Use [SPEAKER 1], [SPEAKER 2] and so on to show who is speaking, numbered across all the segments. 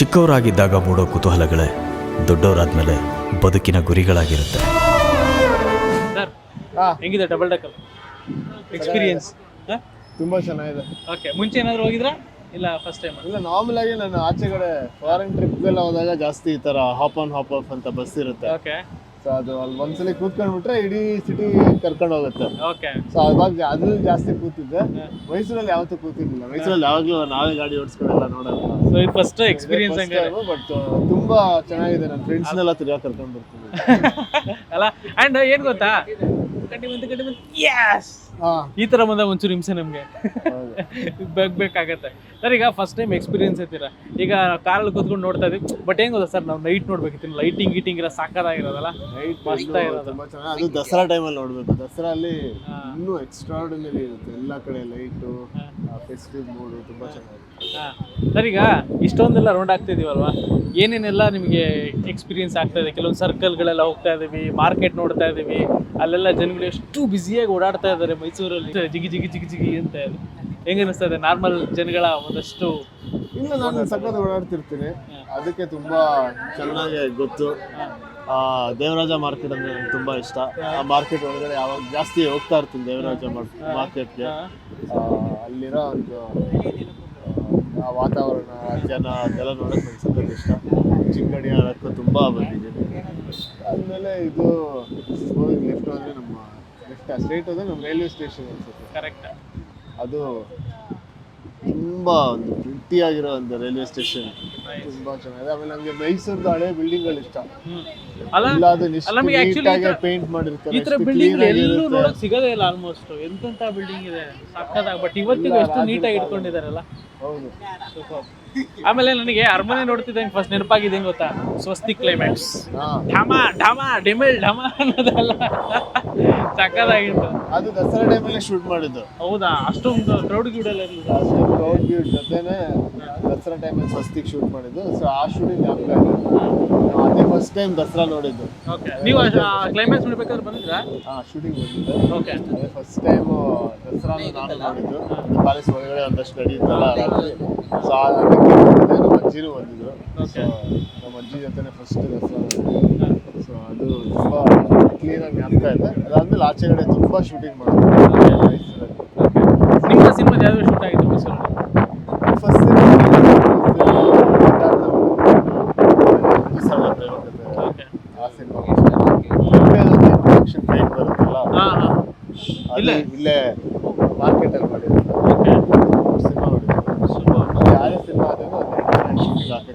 [SPEAKER 1] ಚಿಕ್ಕವರಾಗಿದ್ದಾಗ ಮೂಡೋ ಕುತೂಹಲಗಳೇ ದೊಡ್ಡವರಾದ್ಮೇಲೆ ಬದುಕಿನ ಗುರಿಗಳಾಗಿರುತ್ತೆ.
[SPEAKER 2] ಸರ್
[SPEAKER 3] ಹಾ.
[SPEAKER 2] ಹೆಂಗಿದೆ ಡಬಲ್ ಡೆಕ್ಕರ್ ಎಕ್ಸ್ಪೀರಿಯನ್ಸ್
[SPEAKER 3] ತುಂಬಾ ಚೆನ್ನಾಗಿದೆ.
[SPEAKER 2] ಓಕೆ ಮುಂಚೆ ಏನಾದರೂ ಹೋಗಿದ್ರಾ? ಇಲ್ಲ ಫಸ್ಟ್ ಟೈಮ್
[SPEAKER 3] ಇಲ್ಲ ನಾರ್ಮಲ್ ಆಗಿ ನಾನು ಆಚೆ ಕಡೆ ಫಾರಿನ್ ಟ್ರಿಪ್ ಎಲ್ಲ ಹೋದಾಗ ಜಾಸ್ತಿ ಈ ತರ ಹಾಪ್ ಆನ್ ಹಾಪ್ ಆಫ್ ಅಂತ ಬಸ್ ಇರುತ್ತೆ.
[SPEAKER 2] ಓಕೆ
[SPEAKER 3] ಸೊ ಅದು ಅಲ್ಲಿ ಒಂದ್ಸಲಿ ಕೂತ್ಕೊಂಡ್ಬಿಟ್ರೆ ಇಡೀ ಸಿಟಿ ಕರ್ಕೊಂಡು ಹೋಗುತ್ತೆ.
[SPEAKER 2] ಓಕೆ
[SPEAKER 3] ಸೊ ಅವಾಗ ಅದ್ರಲ್ಲಿ ಜಾಸ್ತಿ ಕೂತಿದ್ದೆ. ಮೈಸೂರಲ್ಲಿ ಯಾವತ್ತೂ ಕೂತಿರ್ಲಿಲ್ಲ. ಮೈಸೂರಲ್ಲಿ ಯಾವಾಗಲೂ ನಾವೇ ಗಾಡಿ ಓಡಿಸ್ಕೊಳ್ಳಲ್ಲ ನೋಡಲ್ಲ
[SPEAKER 2] ಸೊ ಇದು ಫಸ್ಟ್ ಎಕ್ಸ್ಪೀರಿಯನ್ಸ್ ಹಂಗೆ
[SPEAKER 3] ಬಟ್ ತುಂಬಾ ಚೆನ್ನಾಗಿದೆ. ನನ್ನ ಫ್ರೆಂಡ್ಸ್ನೆಲ್ಲ ತಿರ್ಗಾ ಕರ್ಕೊಂಡು ಬರ್ತೀನಿ.
[SPEAKER 2] ಅಲ್ಲ ಅಂಡ್ ಏನ್ ಗೊತ್ತಾ? ಕಟ್ಟಿ ಬಂತು ಕಟ್ಟಿ ಬಂತು ಯಸ್
[SPEAKER 3] ಹಾ.
[SPEAKER 2] ಈ ತರ ಬಂದಾಗ ಒಂಚೂರು ಹಿಂಸೆ ನಮ್ಗೆ. ಬೇಕಾಗುತ್ತೆ ಬೇಕಾಗತ್ತೆ. ಸರ್ ಈಗ ಫಸ್ಟ್ ಟೈಮ್ ಎಕ್ಸ್ಪೀರಿಯನ್ಸ್ ಐತಿರ ಈಗ ಕಾರಲ್ಲಿ ಕೂತ್ಕೊಂಡು ನೋಡ್ತಾ ಇದೀವಿ ಬಟ್ ಹೆಂಗ್ ಗೊತ್ತಾ ಸರ್ ನಾವು ನೈಟ್ ನೋಡ್ಬೇಕಿತ್ತು ಲೈಟಿಂಗ್ ಗೀಟಿಂಗ್ ಇರೋ ಸಾಕಾಗಿರೋದಲ್ಲ
[SPEAKER 3] ನೈಟ್
[SPEAKER 2] ಮಸ್ತ್ ಇರೋದು
[SPEAKER 3] ತುಂಬಾ ಚೆನ್ನಾಗಿ ಅದು ದಸರಾ ಟೈಮಲ್ಲಿ ನೋಡ್ಬೇಕು. ದಸರಾ ಅಲ್ಲಿ
[SPEAKER 2] ಹಾ.
[SPEAKER 3] ಇನ್ನೂ ಎಕ್ಸ್ಟ್ರಾರ್ಡಿನರಿ ಇರುತ್ತೆ. ಎಲ್ಲ ಕಡೆ ಲೈಟು ಫೆಸ್ಟಿವ್ ಮೂಡು ತುಂಬಾ ಚೆನ್ನಾಗಿದೆ
[SPEAKER 2] ಸರ್ ಈಗ ಇಷ್ಟೊಂದೆಲ್ಲ ರೌಂಡ್ ಆಗ್ತಾ ಇದೀವಲ್ವಾ? ಏನೇನೆಲ್ಲ ನಿಮಗೆ ಎಕ್ಸ್ಪೀರಿಯನ್ಸ್ ಆಗ್ತಾ ಇದೆ? ಕೆಲವೊಂದು ಸರ್ಕಲ್ಗಳೆಲ್ಲ ಹೋಗ್ತಾ ಇದೀವಿ ಮಾರ್ಕೆಟ್ ನೋಡ್ತಾ ಇದೀವಿ ಅಲ್ಲೆಲ್ಲ ಜನಗಳು ಎಷ್ಟು ಬ್ಯುಸಿಯಾಗಿ ಓಡಾಡ್ತಾ ಇದ್ದಾರೆ ಮೈಸೂರಲ್ಲಿ. ಜಿಗಿ ಜಿಗಿ ಜಿಗಿ ಜಿಗಿ ಅಂತ ಇದೆ. ಹೆಂಗ ಅನಿಸ್ತಾ ಇದೆ ನಾರ್ಮಲ್ ಜನಗಳ ಒಂದಷ್ಟು
[SPEAKER 3] ಇಲ್ಲ ನಾನು ಸಕತ್ ಓಡಾಡ್ತಿರ್ತೀನಿ. ಅದಕ್ಕೆ ತುಂಬಾ ಚೆನ್ನಾಗಿ ಗೊತ್ತು. ಆ, ದೇವರಾಜ ಮಾರ್ಕೆಟ್ ಅಂದ್ರೆ ನಂಗೆ ತುಂಬಾ ಇಷ್ಟ. ಆ ಮಾರ್ಕೆಟ್ ಒಳಗಡೆ ಯಾವಾಗ ಜಾಸ್ತಿ ಹೋಗ್ತಾ ಇರ್ತೀನಿ ದೇವರಾಜ ಮಾರ್ಕೆಟ್ಗೆ ಅಲ್ಲಿರೋ ಒಂದು ಆ, ವಾತಾವರಣ ಜನ ಅದೆಲ್ಲ ನೋಡಕ್ಕೆ ನಂಗೆ ಸಖತ್ ಇಷ್ಟ. ಚಿಕ್ಕಡಿ ಆಡೋಕ್ಕೂ ತುಂಬಾ ಬಂದಿದ್ದೀನಿ. ಆದ್ಮೇಲೆ ಇದು ಲೆಫ್ಟ್ ಹೋದ್ರೆ ನಮ್ಮ ಲೆಫ್ಟ್ ಸ್ಟ್ರೈಟ್ ಹೋದ್ರೆ ನಮ್ಮ ರೈಲ್ವೆ ಸ್ಟೇಷನ್ ಅನ್ಸುತ್ತೆ.
[SPEAKER 2] ಕರೆಕ್ಟ್
[SPEAKER 3] ಅದು ತುಂಬಾ ಒಂದು ಪ್ರಿಟಿಯಾಗಿರೋ ಒಂದು ರೈಲ್ವೆ ಸ್ಟೇಷನ್ ತುಂಬಾ ಚೆನ್ನಾಗಿದೆ. ಆಮೇಲೆ ನಮ್ಗೆ ಮೈಸೂರ್ದು ಹಳೆ ಬಿಲ್ಡಿಂಗ್ಗಳು ಇಷ್ಟ.
[SPEAKER 2] ಅಲ್ಲ ನಮ್ಗೆ actually ಈ
[SPEAKER 3] ನೀಟಾಗಿ ಪೇಂಟ್ ಮಾಡಿರ್ತಾರೆ
[SPEAKER 2] ಈ ತರ
[SPEAKER 3] ಎಷ್ಟು
[SPEAKER 2] ಬಿಲ್ಡಿಂಗ್ ಎಲ್ಲೂ. ನೋಡಕ್ ಸಿಗೋದೇ ಇಲ್ಲ ಆಲ್ಮೋಸ್ಟ್ ಎಂತೆಂತ ಬಿಲ್ಡಿಂಗ್ ಇದೆ. ಸಕ್ಕದಾಗ ಬಟ್ ಇವತ್ತಿಗೂ ಎಷ್ಟು ನೀಟಾಗಿ. ಇಟ್ಕೊಂಡಿದಾರಲ್ಲ. ಆಮೇಲೆ ನನಗೆ ಅರಮನೆ ನೋಡ್ತಿದ್ದೆ ಫಸ್ಟ್ ನೆನಪಾಗಿದೆ ಹೆಂಗ್ ಗೊತ್ತಾ? ಸ್ವಸ್ತಿ ಕ್ಲೈಮ್ಯಾಕ್ಸ್
[SPEAKER 3] ಹಾ.
[SPEAKER 2] ಢಮ ಢಮ ಡಿಮಿಲ್ ಢಮ ಅನ್ನೋದಲ್ಲ ಸಕ್ಕದಾಗಿತ್ತು
[SPEAKER 3] ಅದು ದಸರಾ ಟೈಮಲ್ಲಿ ಶೂಟ್ ಮಾಡಿದ್ದು.
[SPEAKER 2] ಹೌದಾ? ಅಷ್ಟೊಂದು ಕ್ರೌಡ್ ಗ್ಯೂಡ್ ಇರಲಿಲ್ಲ.
[SPEAKER 3] ಅಷ್ಟು ಕ್ರೌಡ್ ಗ್ಯೂಡ್ ಜೊತೆನೆ ದಸರಾ ಟೈಮಲ್ಲಿ ಸ್ವಸ್ತಿ ಶೂಟ್ ಮಾಡಿದ್ದು. ಸೊ ಆ ಶೂಟಿಂಗ್ ನಾವು ಅದೇ ಫಸ್ಟ್ ಟೈಮ್ ದಸರಾ ನೋಡಿದ್ದು.
[SPEAKER 2] ಓಕೆ ನೀವು ಕ್ಲೈಮ್ಯಾಕ್ಸ್ ನೋಡ್ಬೇಕಾದ್ರೆ ಬಂದಿದ್ರಾ?
[SPEAKER 3] ಹಾಂ ಶೂಟಿಂಗ್ ಬಂದಿದ್ದೆ
[SPEAKER 2] ಓಕೆ
[SPEAKER 3] ಅದೇ ಫಸ್ಟ್ ಟೈಮ್ ದಸರಾ ನಾನು ನೋಡಿದ್ದು. ಪ್ಯಾಲೇಸ್ ಒಳಗಡೆ ಒಂದಷ್ಟು ರಾತ್ರಿ ಸೊ ಅದಕ್ಕೆ ನಮ್ಮ ಅಜ್ಜಿನೂ ಬಂದಿದ್ರು ಸೊ ನಮ್ಮ ಅಜ್ಜಿ ಜೊತೆನೆ ಫಸ್ಟ್ ರೆಫರ್ ಸೊ ಅದು ತುಂಬ ಕ್ಲೀನಾಗಿ ಜ್ಞಾಪಕ ಇದೆ. ಆಚೆ ಕಡೆ ತುಂಬ ಶೂಟಿಂಗ್ ಮಾಡಿದ್ರು
[SPEAKER 2] ನಿಮ್ಮ ಸಿನಿಮಾದ ಶೂಟ್ ಆಗಿತ್ತು
[SPEAKER 3] ಫಸ್ಟ್ ಆ ಸಿನಿಮಾ ಆಕ್ಷನ್ ಫೈಟ್ ಬರುತ್ತಲ್ಲ?
[SPEAKER 2] ಇಲ್ಲೇ?
[SPEAKER 3] ಇಲ್ಲೇ ಮಾರ್ಕೆಟಲ್ಲಿ ಮಾಡಿದ್ರು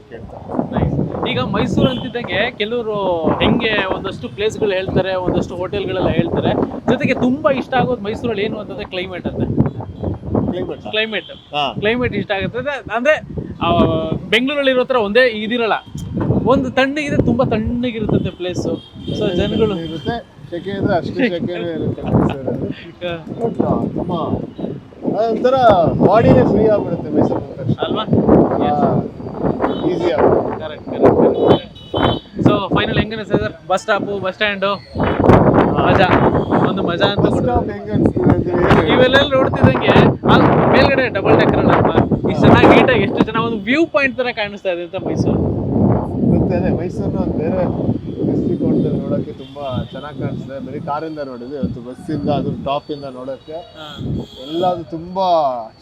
[SPEAKER 3] ಕೇಳ್ತಾರೆ
[SPEAKER 2] ಈಗ ಮೈಸೂರು ಅಂತಿದ್ದಂಗೆ ಕೆಲವರು ಹೆಂಗೆ ಒಂದಷ್ಟು ಪ್ಲೇಸ್ಗಳು ಹೇಳ್ತಾರೆ ಒಂದಷ್ಟು ಹೋಟೆಲ್ಗಳೆಲ್ಲ ಹೇಳ್ತಾರೆ. ಜೊತೆಗೆ ತುಂಬಾ ಇಷ್ಟ ಆಗೋದು ಮೈಸೂರಲ್ಲಿ ಏನು ಅಂತಂದ್ರೆ ಕ್ಲೈಮೇಟ್ ಅಂತ.
[SPEAKER 3] ಕ್ಲೈಮೇಟ್
[SPEAKER 2] ಕ್ಲೈಮೇಟ್ ಕ್ಲೈಮೇಟ್ ಇಷ್ಟ ಆಗುತ್ತೆ. ಅದೇ- ಅಂದ್ರೆ ಬೆಂಗಳೂರಲ್ಲಿ ಇರೋ ಥರ ಒಂದೇ ಇದಿರಲ್ಲ. ಒಂದು ತಣ್ಣಗಿದ್ರೆ ತುಂಬಾ ತಣ್ಣಗಿರುತ್ತೆ ಪ್ಲೇಸು ಸೊ ಜನಗಳು
[SPEAKER 3] ಇರುತ್ತೆ ಸೆಕೆ ಇದ್ರೆ ಅಷ್ಟು ಸೆಕೆನೂ ಇರುತ್ತೆ ಮೈಸೂರಲ್ಲಿ. ಬಟ್ ತುಂಬ ಅದೊಂಥರ ಬಾಡಿನೇ ಫ್ರೀ ಆಗ್ಬಿಡುತ್ತೆ ಮೈಸೂರು
[SPEAKER 2] ಅಲ್ವಾ?
[SPEAKER 3] Easy
[SPEAKER 2] correct correct correct so final ಹೆಂಗನೆ sir? Bus stop bus stand ಮಜಾ? ಒಂದು ಮಜಾ ಅಂತ
[SPEAKER 3] ಹೆಂಗೆ
[SPEAKER 2] ಇವೆಲ್ಲ ನೋಡ್ತಿದ್ದಂಗೆ ಆ ಮೇಲ್ಗಡೆ ಡಬಲ್ ಡೆಕ್ಕರ್ ಅಲ್ಲಪ್ಪ. ಇಷ್ಟು ಚೆನ್ನಾಗಿ ನೀಟಾಗಿ ಎಷ್ಟು ಚೆನ್ನಾಗಿ ಒಂದು ವ್ಯೂ ಪಾಯಿಂಟ್ ತರ ಕಾಣಿಸ್ತಾ ಇದೆ ಅಂತ ಮೈಸೂರು.
[SPEAKER 3] ಮತ್ತೆ ಅದೇ ಮೈಸೂರನ್ನ ಒಂದು ಬೇರೆ ದೃಷ್ಟಿಕೋನದಲ್ಲಿ ನೋಡೋಕ್ಕೆ ತುಂಬ ಚೆನ್ನಾಗಿ ಕಾಣಿಸ್ತದೆ. ಬರೀ ಕಾರಿಂದ ನೋಡಿದ್ವಿ ಇವತ್ತು. ಬಸ್ಸಿಂದ ಅದು ಟಾಪಿಂದ ನೋಡೋಕ್ಕೆ ಎಲ್ಲದು ತುಂಬ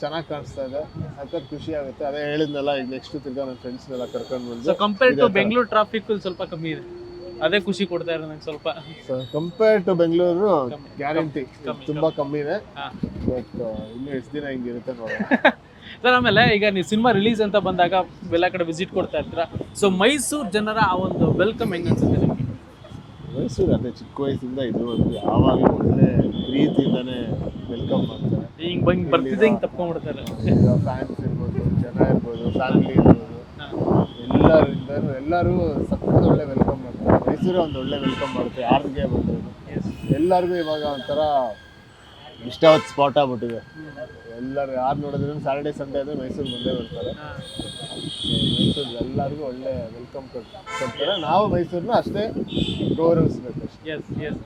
[SPEAKER 3] ಚೆನ್ನಾಗಿ ಕಾಣಿಸ್ತಾ ಇದೆ. ಸಖತ್ ಖುಷಿ ಆಗುತ್ತೆ. ಅದೇ ಹೇಳಿದ್ನಲ್ಲ ಈಗ ನೆಕ್ಸ್ಟ್ ತಿರ್ಗ ನನ್ನ ಫ್ರೆಂಡ್ಸ್ನೆಲ್ಲ ಕರ್ಕೊಂಡು ಬಂದು.
[SPEAKER 2] ಕಂಪೇರ್ ಟು ಬೆಂಗಳೂರು ಟ್ರಾಫಿಕ್ ಸ್ವಲ್ಪ ಕಮ್ಮಿ ಇದೆ. ಅದೇ ಖುಷಿ ಕೊಡ್ತಾ ಇರೋದು ನಂಗೆ ಸ್ವಲ್ಪ.
[SPEAKER 3] ಕಂಪೇರ್ ಟು ಬೆಂಗಳೂರು ಗ್ಯಾರಂಟಿ ತುಂಬಾ ಕಮ್ಮಿ,
[SPEAKER 2] ಇದೆ.
[SPEAKER 3] ಬಟ್ ಇನ್ನು ಎಷ್ಟು ದಿನ ಹಿಂಗಿರುತ್ತೆ ನೋಡೋಣ.
[SPEAKER 2] ಸರ್ ಆಮೇಲೆ ಈಗ ನೀವು ಸಿನಿಮಾ ರಿಲೀಸ್ ಅಂತ ಬಂದಾಗ ಎಲ್ಲ ಕಡೆ ವಿಸಿಟ್ ಕೊಡ್ತಾ ಇರ್ತೀರಾ? ಸೊ ಮೈಸೂರು ಜನರ ಆ ಒಂದು ವೆಲ್ಕಮ್ ಹೆಂಗ್ ಅನ್ಸುತ್ತೆ ನಿಮಗೆ?
[SPEAKER 3] ಮೈಸೂರು ಅದೇ ಚಿಕ್ಕ ವಯಸ್ಸಿಂದ ಇದುವರೆಗೂ ಯಾವಾಗ ಒಳ್ಳೆ ಪ್ರೀತಿಯಿಂದನೇ ವೆಲ್ಕಮ್ ಮಾಡ್ತಾರೆ.
[SPEAKER 2] ಹಿಂಗೆ ಬಂಗ್ ಬರ್ತಿದ್ದೆ ಹಿಂಗೆ ತಪ್ಕೊಂಡ್ಬಿಡ್ತಾರೆ.
[SPEAKER 3] ಫ್ಯಾನ್ಸ್ ಇರ್ಬೋದು ಜನ ಇರ್ಬೋದು ಫ್ಯಾಮಿಲಿ ಇರ್ಬೋದು ಎಲ್ಲರಿಂದ ಎಲ್ಲರೂ ಸಖತ್ ಒಳ್ಳೆ ವೆಲ್ಕಮ್ ಮಾಡ್ತಾರೆ. ಮೈಸೂರು ಒಂದು ಒಳ್ಳೆ ವೆಲ್ಕಮ್ ಮಾಡುತ್ತೆ ಯಾರಿಗೆ ಬಂದ್ರು ಎಲ್ಲರಿಗೂ ಇವಾಗ ಒಂಥರ ಇಷ್ಟವಾದ ಸ್ಪಾಟ್ ಆಗ್ಬಿಟ್ಟಿದೆ. ಎಲ್ಲರೂ ಯಾರು ನೋಡಿದ್ರು ಸ್ಯಾಟರ್ಡೆ ಸಂಡೇ ಅಂದರೆ ಮೈಸೂರು ಮುಂದೆ ಬರ್ತಾರೆ. ಮೈಸೂರು ಎಲ್ಲರಿಗೂ ಒಳ್ಳೆ ವೆಲ್ಕಮ್ ಕೊಡ್ತಾರೆ. ನಾವು ಮೈಸೂರನ್ನ ಅಷ್ಟೇ ಗೌರವಿಸ್ಬೇಕು ಅಷ್ಟೇ.
[SPEAKER 2] S S